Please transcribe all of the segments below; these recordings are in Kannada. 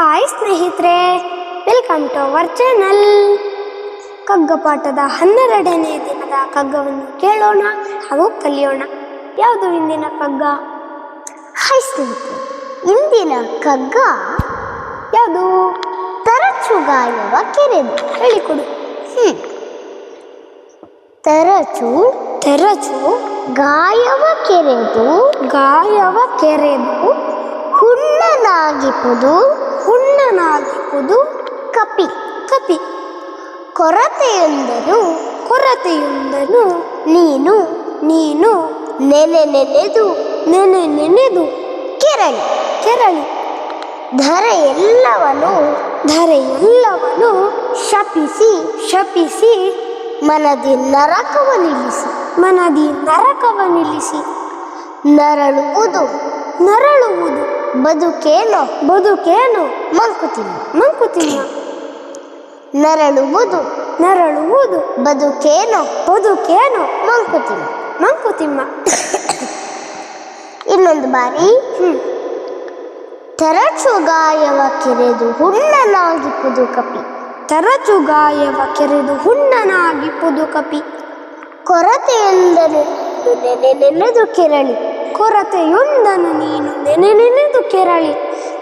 ಹಾಯ್ ಸ್ನೇಹಿತರೆ ವೆಲ್ಕಮ್ ಟು ಅವರ್ ಚಾನಲ್ ಕಗ್ಗಪಾಠದ ಹನ್ನೆರಡನೇ ದಿನದ ಕಗ್ಗವನ್ನು ಕೇಳೋಣ ಹಾಗೂ ಕಲಿಯೋಣ. ಯಾವುದು ಇಂದಿನ ಕಗ್ಗ? ಹಾಯ್ ಸ್ನೇಹಿತರೆ ಇಂದಿನ ಕಗ್ಗ ಯಾವುದು? ತರಚು ಗಾಯವ ಕೆರೆದು. ಹೇಳಿಕೊಡು. ಹ್ಮ್. ತರಚು ತರಚು ಗಾಯವ ಕೆರೆದು ಗಾಯವ ಕೆರೆದು ಹುಣ್ಣನಾಗಿಪುದು ಹುಣ್ಣನಾಗಿಪ್ಪುದು ಕಪಿ ಕಪಿ. ಕೊರತೆಯೊಂದನು ಕೊರತೆಯೊಂದನು, ನೀನು ನೀನು ನೆನೆ ನೆನೆದು ನೆನೆ ನೆನೆದು, ಕೆರಳಿ ಕೆರಳಿ. ಧರೆ ಎಲ್ಲವನು ಧರೆ ಎಲ್ಲವನು ಶಪಿಸಿ ಶಪಿಸಿ, ಮನದಿ ನರಕವ ನಿಲ್ಲಿಸಿ, ಮನದಿ ನರಕವ ನಿಲ್ಲಿಸಿ. ನರಳುವುದು ನರಳುವುದು ಬದುಕೇನೋ? ಬದುಕೇನು? ಮಂಕುತಿಮ್ಮ. ಮಂಕುತಿಮ್ಮ. ನರಳುವುದು. ನರಳುವುದು. ಬದುಕೇನೋ? ಬದುಕೇನು? ಮಂಕುತಿಮ್ಮ. ಮಂಕುತಿಮ್ಮ. ಇನ್ನೊಂದು ಬಾರಿ. ತರಚು ಗಾಯವ ಕೆರೆದು ಹುಣ್ಣನಾಗಿ ಕಪಿ ತರಚು ಗಾಯವ ಕೆರೆದು ಹುಣ್ಣನಾಗಿ ಪುದುಕಪಿ. ಕೊರತೆಯೊಂದನು ನೆನೆ ನೆನೆದು ಕೆರಳಿ. ಕೊರತೆಯೊಂದನು ನೀನು ನೆನೆ ನೆನೆದು ಕೆರಳಿ.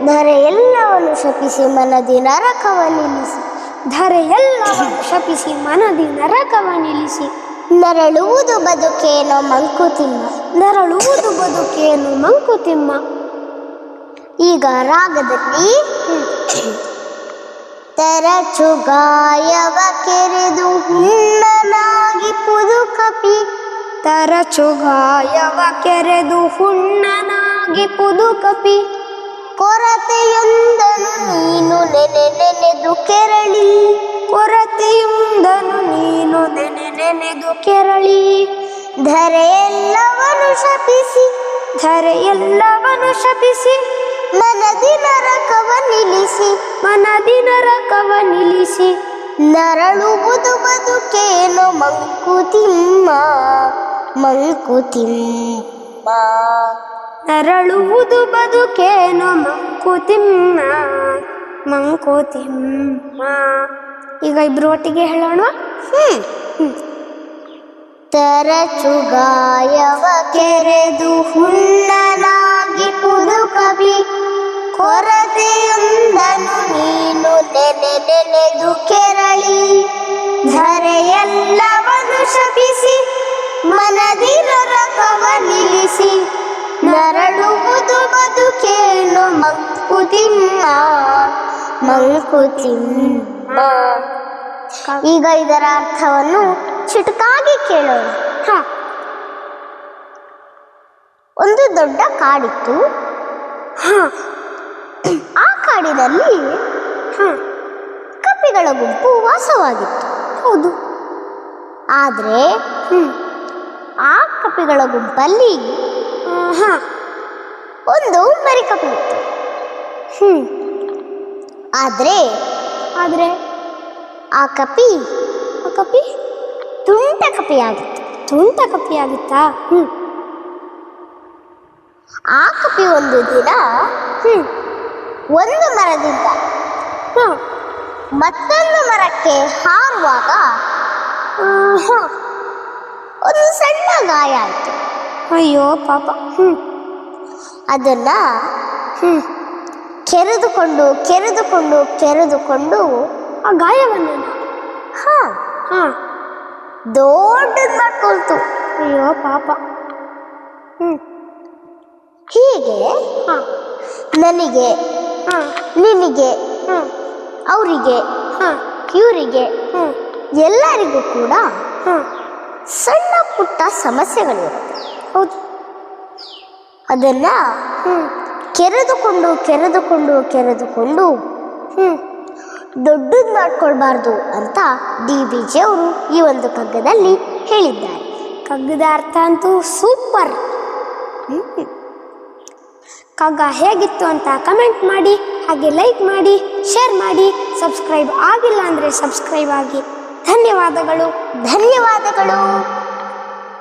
ಧರೆ ಎಲ್ಲವನ್ನು ಶಪಿಸಿ ಮನದಿ ನರಕವ ನಿಲ್ಲಿಸಿ. ಧರೆ ಎಲ್ಲವನ್ನು ಶಪಿಸಿ ಮನದಿ ನರಕವ ನಿಲ್ಲಿಸಿ. ನರಳುವುದು ಬದುಕೇನೋ ಮಂಕುತಿಮ್ಮ ನರಳುವುದು ಬದುಕೇನು ಮಂಕುತಿಮ್ಮ ಈಗ ರಾಗದಲ್ಲಿ ತರಚುಗಾಯವ ಕೆರೆದು ಹುಣ್ಣನಾಗಿ ಪುದು ಕಪಿ ತರಚು ಗಾಯವ ಕೆರೆದು ಹುಣ್ಣನಾಗಿ ಪುದು ಕಪಿ ಕೊರತೆಯೊಂದನು ನೀನು ನೆನೆ ನೆನೆದು ಕೆರಳಿ. ಕೊರತೆಯುಂದನು ನೀನು ನೆನೆ ನೆನೆದು ಕೆರಳಿ. ಧರೆ ಎಲ್ಲವನು ಶಪಿಸಿ ಧರೆ ಎಲ್ಲವನು ಶಪಿಸಿ, ಮನದಿ ನರಕವ ನಿಲ್ಲಿಸಿ, ಮನದಿ ನರಕವ ನಿಲ್ಲಿಸಿ. ನರಳುವುದು ಬದುಕೇನು ಮಂಕುತಿಮ್ಮ ಮಂಕುತಿಮ್ಮ. ನರಳುವುದು ಬದುಕೇನು ಮಂಕುತಿಮ್ಮ. ಮಂಕುತಿಮ್ಮ ಈಗ ಇಬ್ರು ಒಟ್ಟಿಗೆ ಹೇಳೋಣ? ಹ್ಮ್. ತರಚು ಗಾಯವ ಕೆರೆದು ಹುಣ್ಣನಾಗಿ ಪುದು ಕವಿ ಕೊರತೆಯೊಂದನು ನೀನು ನೆನೆ ನೆನೆದು ಕೆರಳಿ. ಧರೆಯೆಲ್ಲವನು ಶಪಿಸಿ ಮನದಿ ನರಕವ ನಿಲ್ಲಿಸಿ. ನರಳುವುದು ಬದುಕೇನು ಮಂಕುತಿಮ್ಮ. ಮಂಕುತಿಮ್ಮ ಈಗ ಇದರ ಅರ್ಥವನ್ನು ಚುಟುಕಾಗಿ ಕೇಳೋಣ. ಹ. ಒಂದು ದೊಡ್ಡ ಕಾಡಿತ್ತು. ಆ ಕಾಡಿನಲ್ಲಿ ಹಾ. ಕಪ್ಪಿಗಳ ಗುಂಪು ವಾಸವಾಗಿತ್ತು. ಹೌದು. ಆದರೆ ಆ ಕಪ್ಪಿಗಳ ಗುಂಪಲ್ಲಿ ಒಂದು ಮರಿ ಕಪ್ಪಿ ಇತ್ತು ಆದರೆ ಆದ್ರೆ? ಆ ಕಪಿ ಆ ಕಪಿ? ತುಂಟ ಕಪಿ ಆಗುತ್ತೆ ತುಂಟ ಕಪಿ ಆಗುತ್ತಾ ಹ್ಮ್. ಆ ಕಪಿ ಒಂದು ದಿನ ಹ್ಮ್. ಒಂದು ಮರದಿಂದ ಹ್ಞೂ ಮತ್ತೊಂದು ಮರಕ್ಕೆ ಹಾರುವಾಗ ಒಂದು ಸಣ್ಣ ಗಾಯ ಆಯಿತು. ಅಯ್ಯೋ ಪಾಪ. ಹ್ಮ್. ಅದನ್ನ ಹ್ಮ್. ಕೆರೆದುಕೊಂಡು ಕೆರೆದುಕೊಂಡು ಕೆರೆದುಕೊಂಡು ಆ ಗಾಯವನ್ನು ಹಾ ಹಾ. ದೊಡ್ಡದು ಮಾಡ್ಕೊಳ್ತು ಅಯ್ಯೋ ಪಾಪ. ಹ್ಞೂ ಹೀಗೆ ಹಾ. ನನಗೆ ಹಾ. ನಿನಗೆ ಹಾ. ಅವರಿಗೆ ಹಾ. ಇವರಿಗೆ ಹ್ಞೂ ಎಲ್ಲರಿಗೂ ಕೂಡ ಹಾ. ಸಣ್ಣ ಪುಟ್ಟ ಸಮಸ್ಯೆಗಳಿರುತ್ತೆ. ಹೌದು. ಅದನ್ನ ಹ್ಮ್. ಕೆರೆದುಕೊಂಡು ಕೆರೆದುಕೊಂಡು ಕೆರೆದುಕೊಂಡು, ಹ್ಮ್, ದೊಡ್ಡದು ಮಾಡ್ಕೊಳ್ಬಾರ್ದು ಅಂತ ಡಿ ಬಿ ಜಿ ಅವರು ಈ ಒಂದು ಕಗ್ಗದಲ್ಲಿ ಹೇಳಿದ್ದಾರೆ. ಕಗ್ಗದ ಅರ್ಥ ಅಂತೂ ಸೂಪರ್. ಕಗ್ಗ ಹೇಗಿತ್ತು ಅಂತ ಕಮೆಂಟ್ ಮಾಡಿ, ಹಾಗೆ ಲೈಕ್ ಮಾಡಿ, ಶೇರ್ ಮಾಡಿ, ಸಬ್ಸ್ಕ್ರೈಬ್ ಆಗಿಲ್ಲ ಅಂದರೆ ಸಬ್ಸ್ಕ್ರೈಬ್ ಆಗಿ. ಧನ್ಯವಾದಗಳು ಧನ್ಯವಾದಗಳು.